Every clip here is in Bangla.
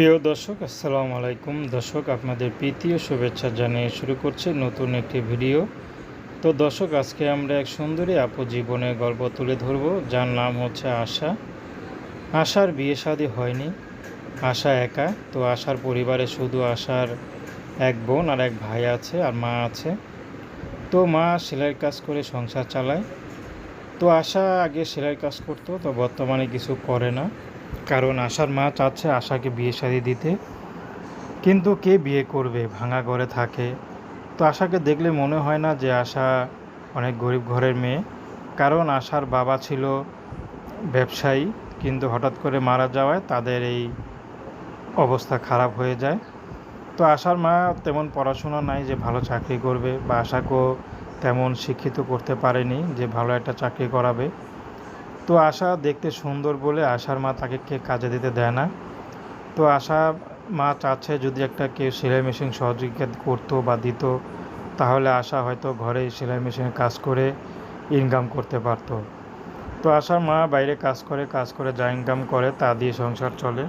প্রিয় দর্শক, আসসালামু আলাইকুম। দর্শক, আপনাদের প্রীতি ও শুভেচ্ছা জানিয়ে শুরু করছে নতুন একটি ভিডিও। তো দর্শক, আজকে আমরা এক সুন্দরী আপু জীবনের গল্প তুলে ধরব, যার নাম হচ্ছে আশা। আশার বিয়ে শাদী হয়নি, আশা একা। তো আশার পরিবারে শুধু আশার এক বোন আর এক ভাই আছে আর মা আছে। তো মা সেলাইয়ের কাজ করে সংসার চালায়। তো আশা আগে সেলাইয়ের কাজ করতো, তো বর্তমানে কিছু করে না। কারণ আশার মা চাচ্ছে আশাকে বিয়ে শাদি দিতে। কিন্তু কে বিয়ে করবে? ভাঙা ঘরে থাকে। তো আশাকে দেখলে মনে হয় না যে আশা অনেক গরিব ঘরের মেয়ে। কারণ আশার বাবা ছিল ব্যবসায়ী, কিন্তু হঠাৎ করে মারা যাওয়ায় তাদের এই অবস্থা খারাপ হয়ে যায়। তো আশার মা তেমন পড়াশোনা নাই যে ভালো চাকরি করবে, বা আশাকেও তেমন শিক্ষিত করতে পারেনি যে ভালো একটা চাকরি করাবে। তো আশা দেখতে সুন্দর বলে আশার মা তাকে কে কাজে দিতে দেয় না। তো আশা মা চাচ্ছে যদি একটা কেউ সেলাই মেশিন সহযোগিতা করতো বা দিত, তাহলে আশা হয়তো ঘরে সেলাই মেশিনে কাজ করে ইনকাম করতে পারতো। তো আশার মা বাইরে কাজ করে কাজ করে যা ইনকাম করে তা দিয়ে সংসার চলে।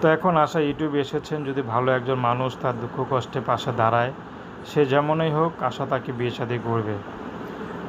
তো এখন আশা ইউটিউবে এসেছেন, যদি ভালো একজন মানুষ তার দুঃখ কষ্টে পাশে দাঁড়ায়, সে যেমনই হোক আশা তাকে বিয়ে শাদী করবে।